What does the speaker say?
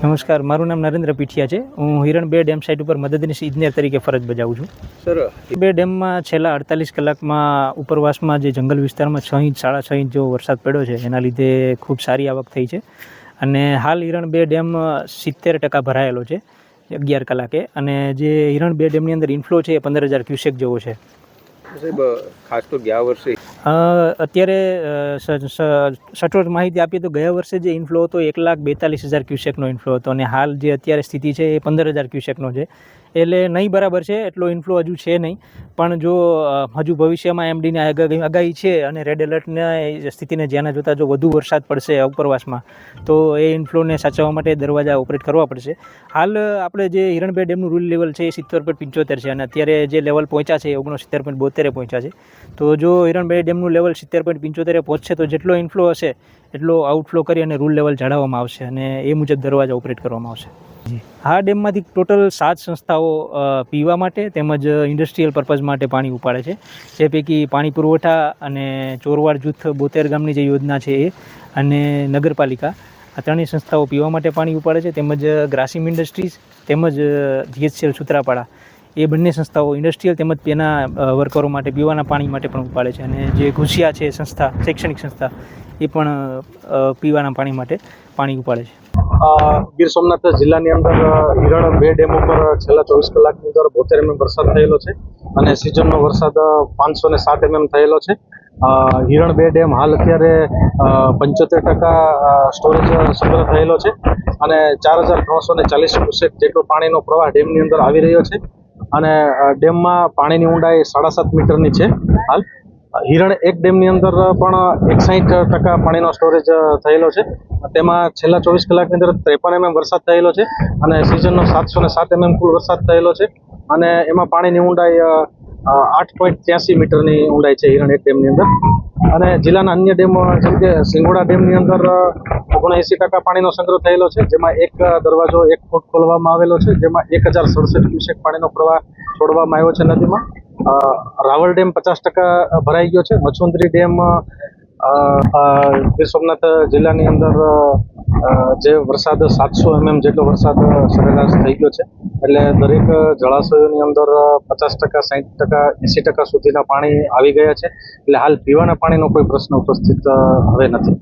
નમસ્કાર મારું નામ નરેન્દ્ર પીઠિયા છે. હું હિરણ બે ડેમ સાઇટ ઉપર મદદનીશ ઇજનેર તરીકે ફરજ બજાવું છું. સર બે ડેમમાં છેલ્લા અડતાલીસ કલાકમાં ઉપરવાસમાં જે જંગલ વિસ્તારમાં છ ઇંચ સાડા છ ઇંચ જેવો વરસાદ પડ્યો છે એના લીધે ખૂબ સારી આવક થઈ છે. અને હાલ હિરણ બે ડેમ સિત્તેર ટકા ભરાયેલો છે અગિયાર કલાકે. અને જે હિરણ બે ડેમની અંદર ઇન્ફ્લો છે એ પંદર હજાર ક્યુસેક જેવો છે. સાહેબ ખાસ તો ગયા વર્ષે અત્યારે સચોટ માહિતી આપીએ તો ગયા વર્ષે જે ઇન્ફ્લો હતો એક લાખ બેતાલીસ હજાર ક્યુસેકનો ઇન્ફ્લો હતો અને હાલ જે અત્યારે સ્થિતિ છે એ પંદર હજાર ક્યુસેકનો છે. એટલે નહીં બરાબર છે, એટલો ઇન્ફ્લો હજુ છે નહીં. પણ જો હજુ ભવિષ્યમાં એમડીની આગાહી છે અને રેડ એલર્ટના સ્થિતિને ધ્યાને જોતાં જો વધુ વરસાદ પડશે ઉપરવાસમાં, તો એ ઇન્ફ્લોને સાચવવા માટે દરવાજા ઓપરેટ કરવા પડશે. હાલ આપણે જે હિરણબે ડેમનું રૂલ લેવલ છે એ સિત્તેર પોઈન્ટ પંચોતેર છે અને અત્યારે જે લેવલ પહોંચ્યા છે એ ઓગણસિત્તેર પોઈન્ટ બોતેરે પહોંચ્યા છે. તો જો હિરણબે ડેમનું લેવલ સિત્તેર પોઈન્ટ પંચોતેરે પહોંચશે તો જેટલો ઇન્ફ્લો હશે એટલો આઉટફ્લો કરી અને રૂલ લેવલ જાળવવામાં આવશે અને એ મુજબ દરવાજા ઓપરેટ કરવામાં આવશે. આ ડેમમાંથી ટોટલ સાત સંસ્થાઓ પીવા માટે તેમજ ઇન્ડસ્ટ્રીયલ પર્પઝ માટે પાણી ઉપાડે છે. જે પૈકી પાણી પુરવઠા અને ચોરવાડ જૂથ બોતેર ગામની જે યોજના છે એ અને નગરપાલિકા આ ત્રણેય સંસ્થાઓ પીવા માટે પાણી ઉપાડે છે. તેમજ ગ્રાસિમ ઇન્ડસ્ટ્રીઝ તેમજ જીએચસીએલ સુત્રાપાડા એ બંને સંસ્થાઓ ઇન્ડસ્ટ્રીયલ તેમજ તેના વર્કરો માટે, પીવાના પાણી માટે પણ ઉપાડે છે. અને જે ઘુસિયા છે સંસ્થા, શૈક્ષણિક સંસ્થા, એ પણ પીવાના પાણી માટે પાણી ઉપાડે છે. ગીર સોમનાથ જિલ્લાની અંદર હિરણ બે ડેમ ઉપર છેલ્લા ચોવીસ કલાકની અંદર બોતેર એમએમ વરસાદ થયેલો છે અને સિઝનનો વરસાદ પાંચસો ને સાત એમએમ થયેલો છે. હિરણ બે ડેમ હાલ અત્યારે પંચોતેર ટકા સ્ટોરેજ સંગ્રહ થયેલો છે અને ચાર હજાર ત્રણસો ને ચાલીસ ક્યુસેક જેટલો પાણીનો પ્રવાહ ડેમની અંદર આવી રહ્યો છે. અને ડેમમાં પાણીની ઊંડાઈ સાડા સાત મીટરની છે. હાલ, હિરણ એક ડેમની અંદર પણ એકસાઠ ટકા પાણીનો સ્ટોરેજ થયેલો છે. તેમાં છેલ્લા ચોવીસ કલાકની અંદર ત્રેપન એમએમ વરસાદ થયેલો છે અને સિઝનનો સાતસો ને સાત એમએમ કુલ વરસાદ થયેલો છે. અને એમાં પાણીની ઊંડાઈ આઠ પોઈન્ટ ત્યાસી મીટરની ઊંડાઈ છે હિરણ એક ડેમની અંદર. અને જિલ્લાના અન્ય ડેમો, જેમ કે સિંગોડા ડેમની અંદર ઓગણએંસી ટકા પાણીનો સંગ્રહ થયેલો છે, જેમાં એક દરવાજો એક ફૂટ ખોલવામાં આવેલો છે, જેમાં એક હજાર સડસઠ ક્યુસેક પાણીનો પ્રવાહ છોડવામાં આવ્યો છે નદીમાં. રાવલ ડેમ પચાસ ટકા ભરાઈ ગયો છે. મચુંદરી ડેમ ગીર સોમનાથ જિલ્લાની અંદર જે વરસાદ સાતસો એમએમ જેટલો વરસાદ સરેરાશ થઈ ગયો છે. એટલે દરેક જળાશયોની અંદર પચાસ ટકા સાઠ ટકા, એંસી ટકા સુધીના પાણી આવી ગયા છે. એટલે હાલ પીવાના પાણીનો કોઈ પ્રશ્ન ઉપસ્થિત હવે નથી.